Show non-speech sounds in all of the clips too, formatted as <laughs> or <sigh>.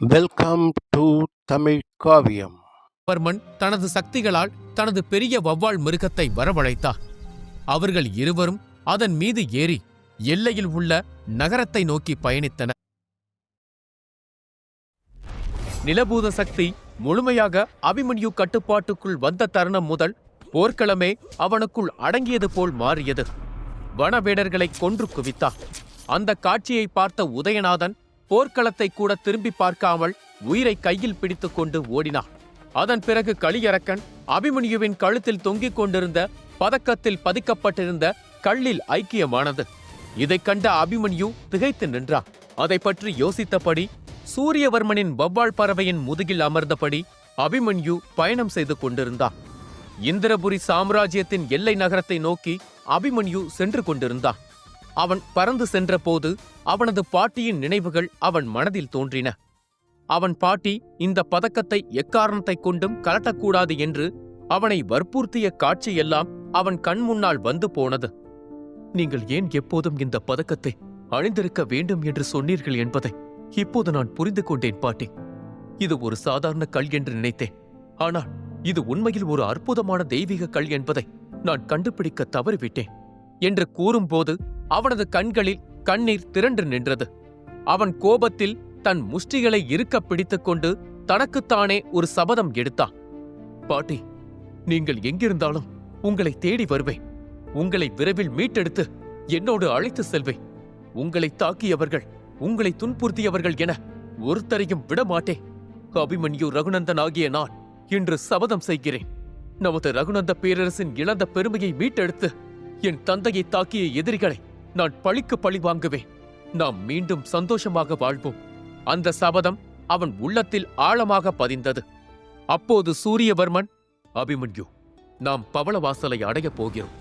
Welcome to Tamil காவியம். வர்மன் தனது சக்திகளால் தனது பெரிய வவ்வால் மிருகத்தை வரவழைத்தார். அவர்கள் இருவரும் அதன் மீது ஏறி எல்லையில் உள்ள நகரத்தை நோக்கி பயணித்தனர். நிலபூத சக்தி முழுமையாக அபிமன்யு கட்டுப்பாட்டுக்குள் வந்த தருணம் முதல் போர்க்களமே அவனுக்குள் அடங்கியது போல் மாறியது. வனவேடர்களை கொன்று குவித்தார். அந்த காட்சியை பார்த்த உதயநாதன் போர்க்களத்தை கூட திரும்பி பார்க்காமல் உயிரை கையில் பிடித்துக் கொண்டு ஓடினார் அதன் பிறகு களியரக்கன் அபிமன்யுவின் கழுத்தில் தொங்கிக் கொண்டிருந்த பதக்கத்தில் பதிக்கப்பட்டிருந்த கல்லில் ஐக்கியமானது. இதைக் கண்ட அபிமன்யு திகைத்து நின்றான். அதை பற்றி யோசித்தபடி சூரியவர்மனின் வவ்வால் பறவையின் முதுகில் அமர்ந்தபடி அபிமன்யு பயணம் செய்து கொண்டிருந்தான். இந்திரபுரி சாம்ராஜ்யத்தின் எல்லை நகரத்தை நோக்கி அபிமன்யு சென்று கொண்டிருந்தான். அவன் பறந்து சென்றபோது அவனது பாட்டியின் நினைவுகள் அவன் மனதில் தோன்றின. அவன் பாட்டி இந்த பதக்கத்தை எக்காரணத்தைக் கொண்டும் கலட்டக்கூடாது என்று அவனை வற்புறுத்திய காட்சியெல்லாம் அவன் கண் முன்னால் வந்து போனது. நீங்கள் ஏன் எப்போதும் இந்த பதக்கத்தை அணிந்திருக்க வேண்டும் என்று சொன்னீர்கள் என்பதை இப்போது நான் புரிந்து கொண்டேன் பாட்டி. இது ஒரு சாதாரண கல் என்று நினைத்தேன். ஆனால் இது உண்மையில் ஒரு அற்புதமான தெய்வீக கல் என்பதை நான் கண்டுபிடிக்க தவறிவிட்டேன் என்று கூறும்போது அவனது கண்களில் கண்ணீர் திரண்டு நின்றது. அவன் கோபத்தில் தன் முஷ்டிகளை இருக்க பிடித்துக்கொண்டு தனக்குத்தானே ஒரு சபதம் எடுத்தான். பாட்டி நீங்கள் எங்கிருந்தாலும் உங்களை தேடி வருவேன். உங்களை விரைவில் மீட்டெடுத்து என்னோடு அழைத்து செல்வேன். உங்களை தாக்கியவர்கள் உங்களை துன்புறுத்தியவர்கள் என ஒருத்தரையும் விடமாட்டேன். அபிமன்யு ரகுநந்தன் ஆகிய நான் இன்று சபதம் செய்கிறேன். நமது ரகுநந்த பேரரசின் இழந்த பெருமையை மீட்டெடுத்து என் தந்தையை தாக்கிய எதிரிகளை நான் பழிக்கு பழி வாங்குவேன். நாம் மீண்டும் சந்தோஷமாக வாழ்வோம். அந்த சபதம் அவன் உள்ளத்தில் ஆழமாக பதிந்தது. அப்போது சூரியவர்மன் அபிமன்யு நாம் பவளவாசலை அடையப் போகிறோம்.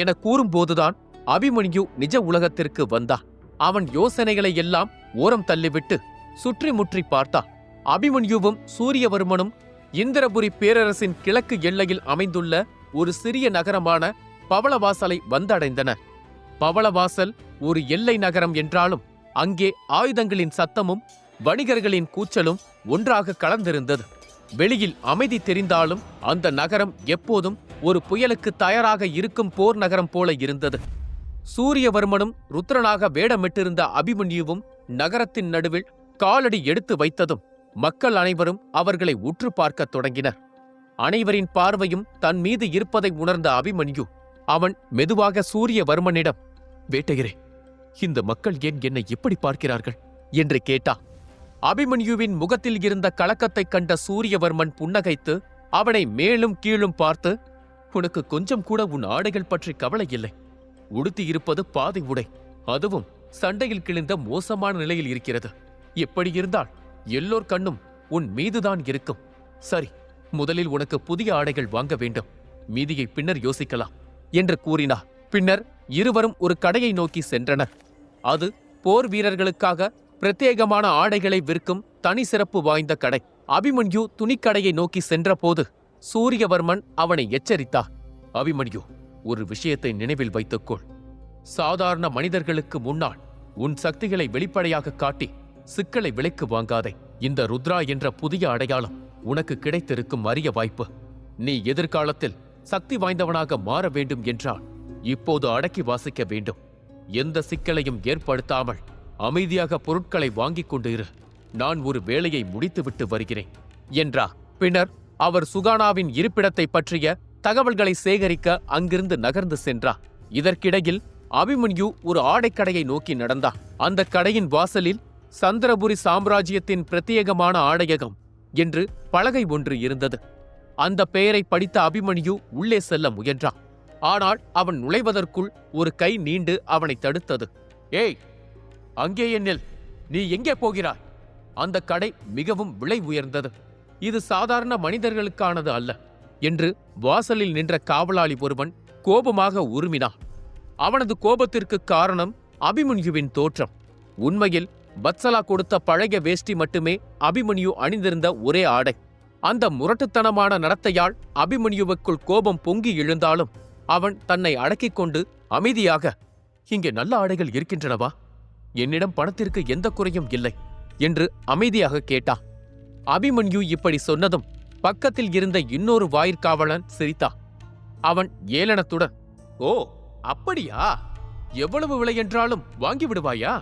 என கூறும்போதுதான் அபிமன்யு நிஜ உலகத்திற்கு வந்தான் அவன் யோசனைகளை எல்லாம் ஓரம் தள்ளிவிட்டு சுற்றி முற்றி பார்த்தான் அபிமன்யுவும் சூரியவர்மனும் இந்திரபுரி பேரரசின் கிழக்கு எல்லையில் அமைந்துள்ள ஒரு சிறிய நகரமான பவளவாசலை வந்தடைந்தனர் பவளவாசல் ஒரு எல்லை நகரம் என்றாலும் அங்கே ஆயுதங்களின் சத்தமும் வணிகர்களின் கூச்சலும் ஒன்றாக கலந்திருந்தது. வெளியில் அமைதி தெரிந்தாலும் அந்த நகரம் எப்போதும் ஒரு புயலுக்கு தயாராக இருக்கும் போர் நகரம் போல இருந்தது. சூரியவர்மனும் ருத்ரனாக வேடமிட்டிருந்த அபிமன்யுவும் நகரத்தின் நடுவில் காலடி எடுத்து வைத்ததும் மக்கள் அனைவரும் அவர்களை உற்று பார்க்கத் தொடங்கினர். அனைவரின் பார்வையும் தன் மீது இருப்பதை உணர்ந்த அபிமன்யு அவன் மெதுவாக சூரியவர்மனிடம் வேட்டையரே இந்த மக்கள் ஏன் என்னை எப்படி பார்க்கிறார்கள்? என்று கேட்டா அபிமன்யுவின் முகத்தில் இருந்த கலக்கத்தைக் கண்ட சூரியவர்மன் புன்னகைத்து அவனை மேலும் கீழும் பார்த்து உனக்கு கொஞ்சம் கூட உன் ஆடைகள் பற்றி கவலை இல்லை. உடுத்தியிருப்பது பாதை உடை. அதுவும் சண்டையில் கிழிந்த மோசமான நிலையில் இருக்கிறது. எப்படி இருந்தால் எல்லோர் கண்ணும் உன் மீதுதான் இருக்கும். சரி முதலில் உனக்கு புதிய ஆடைகள் வாங்க வேண்டும். மீதியை பின்னர் யோசிக்கலாம். என்று கூறினார். பின்னர் இருவரும் ஒரு கடையை நோக்கி சென்றனர். அது போர் வீரர்களுக்காக பிரத்யேகமான ஆடைகளை விற்கும் தனி சிறப்பு வாய்ந்த கடை. அபிமன்யு துணிக்கடையை நோக்கி சென்றபோது சூரியவர்மன் அவனை எச்சரித்தார். அபிமன்யு ஒரு விஷயத்தை நினைவில் வைத்துக்கொள். சாதாரண மனிதர்களுக்கு முன்னால் உன் சக்திகளை வெளிப்படையாக காட்டி சிக்கலை விலைக்கு வாங்காதே. இந்த ருத்ரா என்ற புதிய அடையாளம் உனக்கு கிடைத்திருக்கும் அரிய வாய்ப்பு. நீ எதிர்காலத்தில் சக்தி வாய்ந்தவனாக மாற வேண்டும் என்றால் இப்போது அடக்கி வாசிக்க வேண்டும். எந்த சிக்கலையும் ஏற்படுத்தாமல் அமைதியாக பொருட்களை வாங்கிக் கொண்டு இரு. நான் ஒரு வேலையை முடித்துவிட்டு வருகிறேன். என்றார் பின்னர் அவர் சுகானாவின் இருப்பிடத்தை பற்றிய தகவல்களை சேகரிக்க அங்கிருந்து நகர்ந்து சென்றார் இதற்கிடையில் அபிமன்யு ஒரு ஆடைக்கடையை நோக்கி நடந்தார் அந்த கடையின் வாசலில் சந்திரபுரி சாம்ராஜ்யத்தின் பிரத்யேகமான ஆடையகம் என்று பலகை ஒன்று இருந்தது. அந்த பெயரை படித்த அபிமன்யு உள்ளே செல்ல முயன்றான். ஆனால் அவன் நுழைவதற்குள் ஒரு கை நீண்டு அவனை தடுத்தது. ஏய் அங்கே என்னில் நீ எங்கே போகிறாய்? அந்த கடை மிகவும் விலை உயர்ந்தது. இது சாதாரண மனிதர்களுக்கானது அல்ல என்று வாசலில் நின்ற காவலாளி ஒருவன் கோபமாக உருமினான். அவனது கோபத்திற்கு காரணம் அபிமன்யுவின் தோற்றம். உண்மையில் பத்சலா கொடுத்த பழைய வேஷ்டி மட்டுமே அபிமன்யு அணிந்திருந்த ஒரே ஆடை. அந்த முரட்டுத்தனமான நடத்தையால் அபிமன்யுவுக்குள் கோபம் பொங்கி எழுந்தாலும் அவன் தன்னை அடக்கிக் கொண்டு அமைதியாக இங்கே நல்ல ஆடைகள் இருக்கின்றனவா? என்னிடம் பணத்திற்கு எந்த குறையும் இல்லை என்று அமைதியாக கேட்டான். அபிமன்யு இப்படி சொன்னதும் பக்கத்தில் இருந்த இன்னொரு வாயிற்காவலன் சிரித்தா. அவன் ஏளனத்துடன் ஓ அப்படியா? எவ்வளவு விலை என்றாலும் வாங்கி விடுவாயா?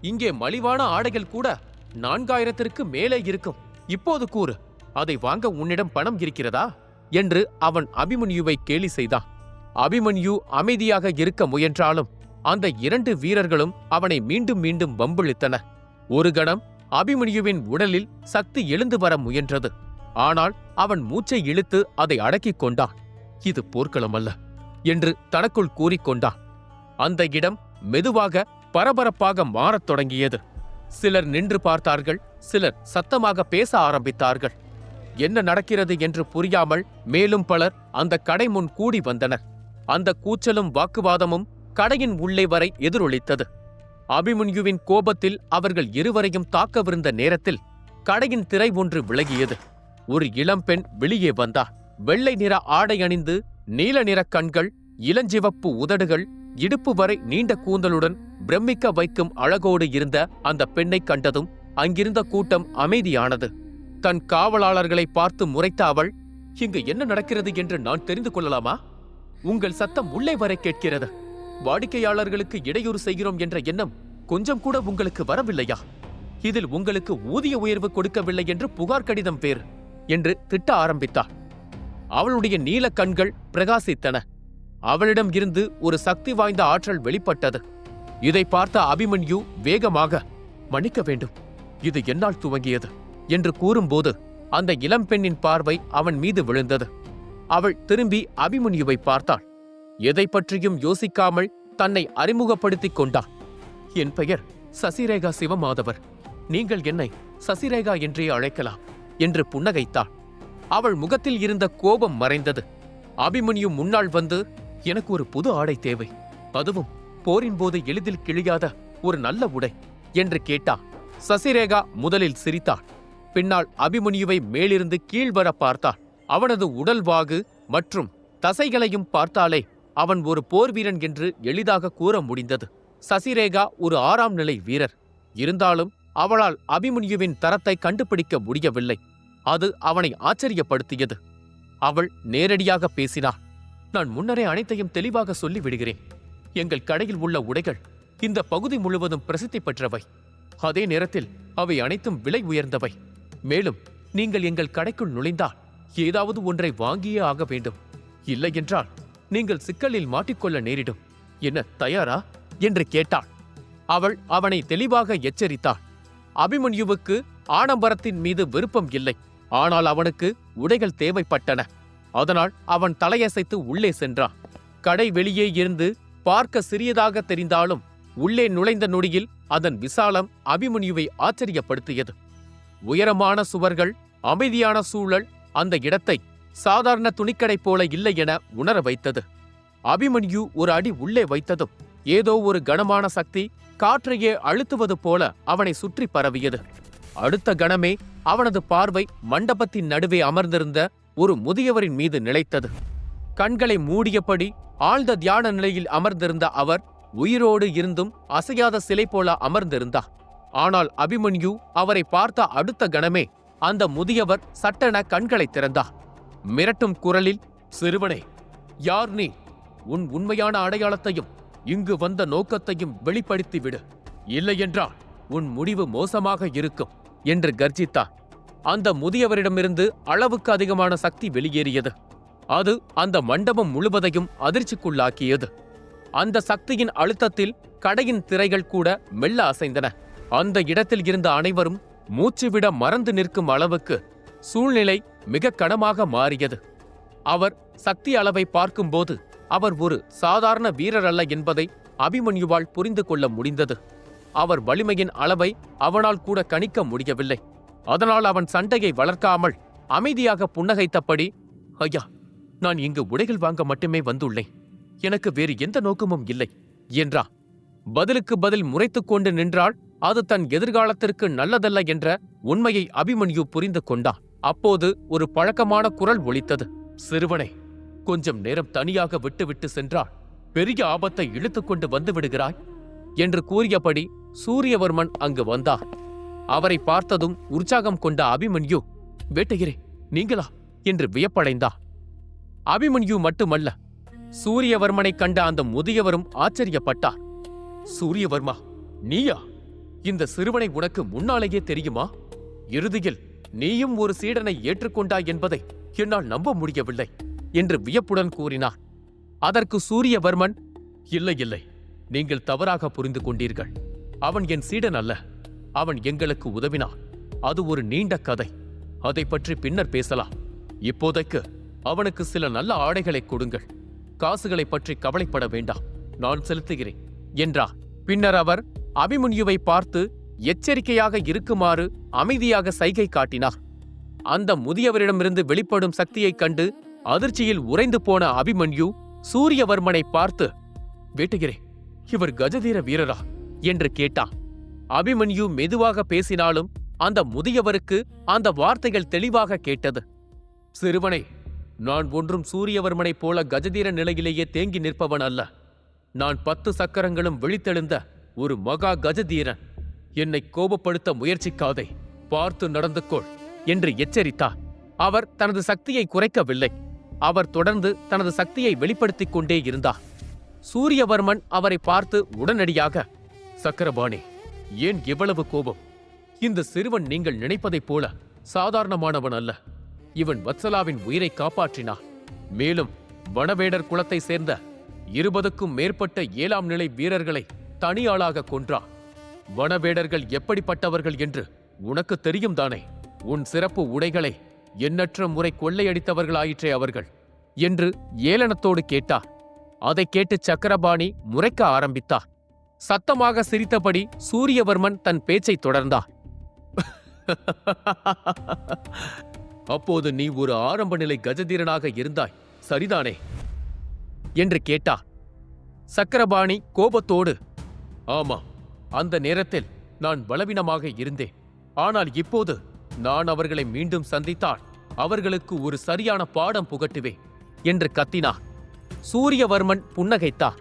இங்கே மலிவான ஆடைகள் கூட நான்காயிரத்திற்கு மேலே இருக்கும். இப்போது கூறு அதை வாங்க உன்னிடம் பணம் இருக்கிறதா? என்று அவன் அபிமன்யுவை கேலி செய்தான். அபிமன்யு அமைதியாக இருக்க முயன்றாலும் அந்த இரண்டு வீரர்களும் அவனை மீண்டும் மீண்டும் வம்பிழித்தன. ஒரு கணம் அபிமன்யுவின் உடலில் சக்தி எழுந்து வர முயன்றது. ஆனால் அவன் மூச்சை இழுத்து அதை அடக்கிக் கொண்டான். இது போர்க்களம் அல்ல என்று தனக்குள் கூறிக்கொண்டான் அந்த இடம் மெதுவாக பரபரப்பாக மாறத் தொடங்கியது. சிலர் நின்று பார்த்தார்கள் சிலர் சத்தமாக பேச ஆரம்பித்தார்கள். என்ன நடக்கிறது? என்று புரியாமல் மேலும் பலர் அந்த கடை முன் கூடி வந்தனர். அந்த கூச்சலும் வாக்குவாதமும் கடையின் உள்ளே வரை எதிரொலித்தது. அபிமன்யுவின் கோபத்தில் அவர்கள் இருவரையும் தாக்கவிருந்த நேரத்தில் கடையின் திரை ஒன்று விலகியது. ஒரு இளம்பெண் வெளியே வந்தா வெள்ளை நிற ஆடை அணிந்து நீல நிற கண்கள் இளஞ்சிவப்பு உதடுகள் இடுப்பு வரை நீண்ட கூந்தலுடன் பிரமிக்க வைக்கும் அழகோடு இருந்த அந்த பெண்ணை கண்டதும் அங்கிருந்த கூட்டம் அமைதியானது. தன் காவலாளர்களை பார்த்து முறைத்த அவள் இங்கு என்ன நடக்கிறது என்று நான் தெரிந்து கொள்ளலாமா? உங்கள் சத்தம் உள்ளே வரை கேட்கிறது. வாடிக்கையாளர்களுக்கு இடையூறு செய்கிறோம் என்ற எண்ணம் கொஞ்சம் கூட உங்களுக்கு வரவில்லையா? இதில் உங்களுக்கு ஊதிய உயர்வு கொடுக்கவில்லை என்று புகார் கடிதம் பேர் என்று திட்ட ஆரம்பித்தாள் அவளுடைய நீல கண்கள் பிரகாசித்தன. அவளிடம் இருந்து ஒரு சக்தி வாய்ந்த ஆற்றல் வெளிப்பட்டது. இதை பார்த்த அபிமன்யு வேகமாக மன்னிக்க வேண்டும். இது என்னால் துவங்கியது. என்று கூறும்போது அந்த இளம்பெண்ணின் பார்வை அவன் மீது விழுந்தது. அவள் திரும்பி அபிமன்யுவை பார்த்தாள். எதை பற்றியும் யோசிக்காமல் தன்னை அறிமுகப்படுத்திக் கொண்டாள். என் பெயர் சசிரேகா சிவமாதவர். நீங்கள் என்னை சசிரேகா என்றே அழைக்கலாம் என்று புன்னகைத்தாள். அவள் முகத்தில் இருந்த கோபம் மறைந்தது. அபிமன்யு முன்னால் வந்து எனக்கு ஒரு புது ஆடை தேவை. அதுவும் போரின் போது எளிதில் கிழியாத ஒரு நல்ல உடை என்று கேட்டா சசிரேகா முதலில் சிரித்தாள். பின்னால் அபிமன்யுவை மேலிருந்து கீழ்வர பார்த்தாள். அவனது உடல்வாகு மற்றும் தசைகளையும் பார்த்தாலே அவன் ஒரு போர் வீரன் என்று எளிதாக கூற முடிந்தது. சசிரேகா ஒரு ஆறாம் நிலை வீரர். இருந்தாலும் அவளால் அபிமன்யுவின் தரத்தை கண்டுபிடிக்க முடியவில்லை. அது அவனை ஆச்சரியப்படுத்தியது. அவள் நேரடியாக பேசினாள். நான் முன்னரே அனைத்தையும் தெளிவாக சொல்லிவிடுகிறேன். எங்கள் கடையில் உள்ள உடைகள் இந்த பகுதி முழுவதும் பிரசித்தி பெற்றவை. அதே நேரத்தில் அவை அனைத்தும் விலை உயர்ந்தவை. மேலும் நீங்கள் எங்கள் கடைக்குள் நுழைந்தால் ஏதாவது ஒன்றை வாங்கியே ஆக வேண்டும். இல்லையென்றால் நீங்கள் சிக்கலில் மாட்டிக்கொள்ள நேரிடும். என்ன தயாரா? என்று கேட்டாள். அவள் அவனை தெளிவாக எச்சரித்தாள். அபிமன்யுவுக்கு ஆடம்பரத்தின் மீது விருப்பம் இல்லை. ஆனால் அவனுக்கு உடைகள் தேவைப்பட்டன. அதனால் அவன் தலையசைத்து உள்ளே சென்றான். கடை வெளியே இருந்து பார்க்க சிறியதாக தெரிந்தாலும் உள்ளே நுழைந்த நொடியில் அதன் விசாலம் அபிமன்யுவை ஆச்சரியப்படுத்தியது. உயரமான சுவர்கள் அமைதியான சூழல் அந்த இடத்தை சாதாரண துணிக்கடை போல இல்லை என உணர வைத்தது. அபிமன்யு ஒரு அடி உள்ளே வைத்ததும் ஏதோ ஒரு கனமான சக்தி காற்றையே அழுத்துவது போல அவனை சுற்றி பரவியது. அடுத்த கணமே அவனது பார்வை மண்டபத்தின் நடுவே அமர்ந்திருந்த ஒரு முதியவரின் மீது நிலைத்தது. கண்களை மூடியபடி ஆழ்ந்த தியான நிலையில் அமர்ந்திருந்த அவர் உயிரோடு இருந்தும் அசையாத சிலை போல அமர்ந்திருந்தார். ஆனால் அபிமன்யு அவரை பார்த்த அடுத்த கணமே அந்த முதியவர் சட்டென கண்களை திறந்தார் மிரட்டும் குரலில் சிறுவனே யார் நீ? உன் உண்மையான அடையாளத்தையும் இங்கு வந்த நோக்கத்தையும் வெளிப்படுத்தி விடு. இல்லையென்றால் உன் முடிவு மோசமாக இருக்கும் என்று கர்ஜித்தார் அந்த முதியவரிடமிருந்து அளவுக்கு அதிகமான சக்தி வெளியேறியது. அது அந்த மண்டபம் முழுவதையும் அதிர்ச்சிக்குள்ளாக்கியது. அந்த சக்தியின் அழுத்தத்தில் கடையின் திரைகள் கூட மெல்ல அசைந்தன. அந்த இடத்தில் இருந்த அனைவரும் மூச்சுவிட மறந்து நிற்கும் அளவுக்கு சூழ்நிலை மிக கனமாக மாறியது. அவர் சக்தி அளவை பார்க்கும்போது அவர் ஒரு சாதாரண வீரர் அல்ல என்பதை அபிமன்யுவால் புரிந்து கொள்ள முடிந்தது. அவர் வலிமையின் அளவை அவனால் கூட கணிக்க முடியவில்லை. அதனால் அவன் சண்டையை வளர்க்காமல் அமைதியாக புன்னகைத்தபடி ஐயா நான் இங்கு உடைகள் வாங்க மட்டுமே வந்துள்ளேன். எனக்கு வேறு எந்த நோக்கமும் இல்லை என்றா பதிலுக்கு பதில் முறைத்துக் கொண்டு நின்றாள் அது தன் எதிர்காலத்திற்கு நல்லதல்ல என்ற உண்மையை அபிமன்யு புரிந்து கொண்டான். அப்போது ஒரு பழக்கமான குரல் ஒலித்தது. சிறுவனை கொஞ்சம் நேரம் தனியாக விட்டுவிட்டு சென்றால் பெரிய ஆபத்தை இழுத்துக்கொண்டு வந்து விடுகிறாய்? என்று கூறியபடி சூரியவர்மன் அங்கு வந்தார் அவரை பார்த்ததும் உற்சாகம் கொண்ட அபிமன்யு வேட்டையரே நீங்களா? என்று வியப்படைந்தார் அபிமன்யு மட்டுமல்ல சூரியவர்மனை கண்ட அந்த முதியவரும் ஆச்சரியப்பட்டார். சூரியவர்மா நீயா? இந்த சிறுவனை உனக்கு முன்னாலேயே தெரியுமா? இறுதியில் நீயும் ஒரு சீடனை ஏற்றுக்கொண்டாய் என்பதை என்னால் நம்ப முடியவில்லை என்று வியப்புடன் கூறினார் அதற்கு சூரியவர்மன் இல்லை இல்லை நீங்கள் தவறாக புரிந்து கொண்டீர்கள். அவன் என் சீடன் அல்ல. அவன் எங்களுக்கு உதவினான். அது ஒரு நீண்ட கதை. அதை பற்றி பின்னர் பேசலாம். இப்போதைக்கு அவனுக்கு சில நல்ல ஆடைகளை கொடுங்கள். காசுகளை பற்றி கவலைப்பட வேண்டாம். நான் செலுத்துகிறேன் என்றார் பின்னர் அவர் அபிமன்யுவை பார்த்து எச்சரிக்கையாக இருக்குமாறு அமைதியாக சைகை காட்டினார். அந்த முதியவரிடமிருந்து வெளிப்படும் சக்தியைக் கண்டு அதிர்ச்சியில் உறைந்து போன அபிமன்யு சூரியவர்மனை பார்த்து வேட்டுகிறே இவர் கஜதீர வீரரா? என்று கேட்டான். அபிமன்யு மெதுவாக பேசினாலும் அந்த முதியவருக்கு அந்த வார்த்தைகள் தெளிவாக கேட்டது. சிறுவனை நான் ஒன்றும் சூரியவர்மனைப் போல கஜதீர நிலையிலேயே தேங்கி நிற்பவன் அல்ல. நான் பத்து சக்கரங்களும் விழித்தெழுந்த ஒரு மகா கஜதீரன். என்னை கோபப்படுத்த முயற்சிக்காதே. பார்த்து நடந்து கொள் என்று எச்சரித்தார் அவர் தனது சக்தியை குறைக்கவில்லை. அவர் தொடர்ந்து தனது சக்தியை வெளிப்படுத்திக் கொண்டே இருந்தார். சூரியவர்மன் அவரை பார்த்து உடனடியாக சக்கரபாணி ஏன் இவ்வளவு கோபம்? இந்த சிறுவன் நீங்கள் நினைப்பதைப் போல சாதாரணமானவன் அல்ல. இவன் வத்சலாவின் உயிரை காப்பாற்றினான் மேலும் வனவேடர் குலத்தைச் சேர்ந்த இருபதுக்கும் மேற்பட்ட ஏழாம் நிலை வீரர்களை தனியாளாக கொன்றான். வனவேடர்கள் எப்படிப்பட்டவர்கள் என்று உனக்கு தெரியும் தானே? உன் சிறப்பு உடைகளை எண்ணற்ற முறை கொள்ளையடித்தவர்களாயிற்றே அவர்கள் என்று ஏளனத்தோடு கேட்டா. அதைக் கேட்டு சக்கரபாணி முறைக்க ஆரம்பித்தா. சத்தமாக சிரித்தபடி சூரியவர்மன் தன் பேச்சை தொடர்ந்தா. <laughs> அப்போது நீ ஒரு ஆரம்ப நிலை கஜதீரனாக இருந்தாய் சரிதானே? என்று கேட்டா. சக்கரபாணி கோபத்தோடு ஆமாம் அந்த நேரத்தில் நான் பலவீனமாக இருந்தேன். ஆனால் இப்போது நான் அவர்களை மீண்டும் சந்தித்தால் அவர்களுக்கு ஒரு சரியான பாடம் புகட்டுவேன் என்று கத்தினார். சூரியவர்மன் புன்னகைத்தார்.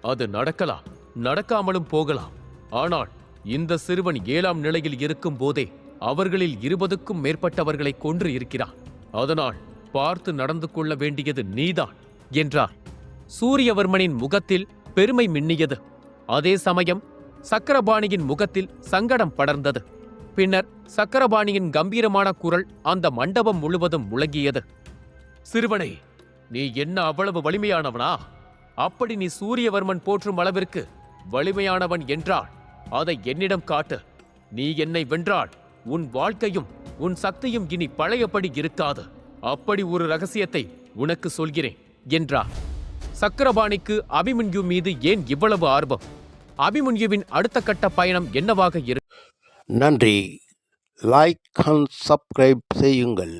அது நடக்கலாம் நடக்காமலும் போகலாம். ஆனால் இந்த சிறுவன் ஏழாம் நிலையில் இருக்கும் போதே அவர்களில் இருபதுக்கும் மேற்பட்டவர்களை கொன்று இருக்கிறான். அதனால் பார்த்து நடந்து கொள்ள வேண்டியது நீதான் என்றார். சூரியவர்மனின் முகத்தில் பெருமை மின்னியது. அதே சமயம் சக்கரபாணியின் முகத்தில் சங்கடம் படர்ந்தது. பின்னர் சக்கரபாணியின் கம்பீரமான குரல் அந்த மண்டபம் முழுவதும் முழங்கியது. சிறுவனே நீ என்ன அவ்வளவு வலிமையானவனா? அப்படி நீ சூரியவர்மன் போற்றும் அளவிற்கு வலிமையானவன் என்றால் அதை என்னிடம் காட்டு. நீ என்னை வென்றால் உன் வாழ்க்கையும் உன் சக்தியும் இனி பழையபடி இருக்காது. அப்படி ஒரு ரகசியத்தை உனக்கு சொல்கிறேன் என்றார். சக்கரபாணிக்கு அபிமன்யு மீது ஏன் இவ்வளவு ஆர்வம்? அபிமன்யுவின் அடுத்த கட்ட பயணம் என்னவாக இருக்கும் நன்றி. லைக் அண்ட் சப்ஸ்கிரைப் செய்யுங்கள்.